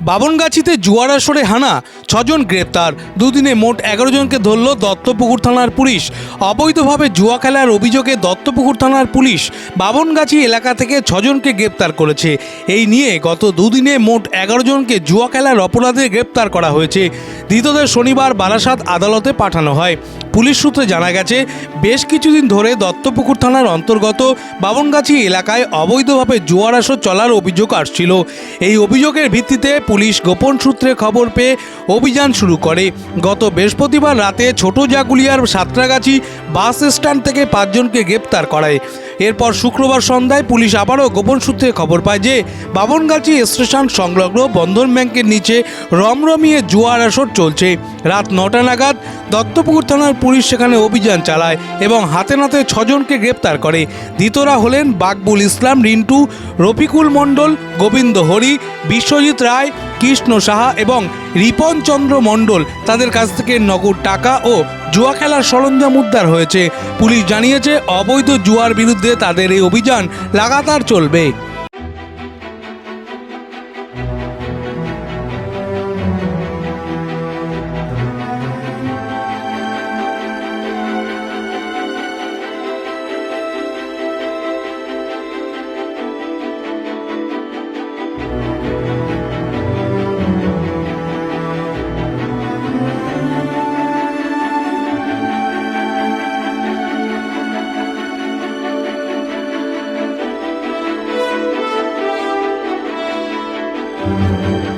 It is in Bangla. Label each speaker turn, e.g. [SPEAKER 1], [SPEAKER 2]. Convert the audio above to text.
[SPEAKER 1] বাবনগাছিতে জুয়ার আসরে হানা ছজন গ্রেপ্তার। দুদিনে মোট এগারো জনকে ধরল দত্তপুকুর থানার পুলিশ। অবৈধভাবে জুয়া খেলার অভিযোগে দত্তপুকুর থানার পুলিশ বাবনগাছি এলাকা থেকে ছজনকে গ্রেপ্তার করেছে। এই নিয়ে গত দুদিনে মোট এগারো জনকে জুয়া খেলার অপরাধে গ্রেপ্তার করা হয়েছে। ধৃতদের শনিবার বারাসাত আদালতে পাঠানো হয়। পুলিশ সূত্রে জানা গেছে, বেশ কিছুদিন ধরে দত্তপুকুর থানার অন্তর্গত বাবনগাছি এলাকায় অবৈধভাবে জুয়ার আসর চলার অভিযোগ আসছিল। এই অভিযোগের ভিত্তিতে পুলিশ গোপন সূত্রে খবর পেয়ে অভিযান শুরু করে। গত বৃহস্পতিবার রাতে ছোট জাগুলিয়ার সাঁতরাগাছি বাস স্ট্যান্ড থেকে পাঁচজনকে গ্রেপ্তার করায়। এরপর শুক্রবার সন্ধ্যায় পুলিশ আবারও গোপন সূত্রে খবর পায় যে বাবনগাছি স্টেশন সংলগ্ন বন্ধন ব্যাংকের নিচে রমরমিয়ে জুয়ার আসর চলছে। রাত নটা নাগাদ দত্তপুকুর থানার পুলিশ সেখানে অভিযান চালায় এবং হাতে নাতে ছজনকে গ্রেপ্তার করে। দ্বিতরা হলেন বাকবুল ইসলাম, রিন্টু, রফিকুল মণ্ডল, গোবিন্দ হরি, বিশ্বজিৎ রায় কৃষ্ণ সাহা এবং রিপনচন্দ্র মণ্ডল তাদের কাছ থেকে নগদ টাকা ও জুয়া খেলার সরঞ্জাম উদ্ধার হয়েছে। পুলিশ জানিয়েছে, অবৈধ জুয়ার বিরুদ্ধে তাদের এই অভিযান লাগাতার চলবে। Müzik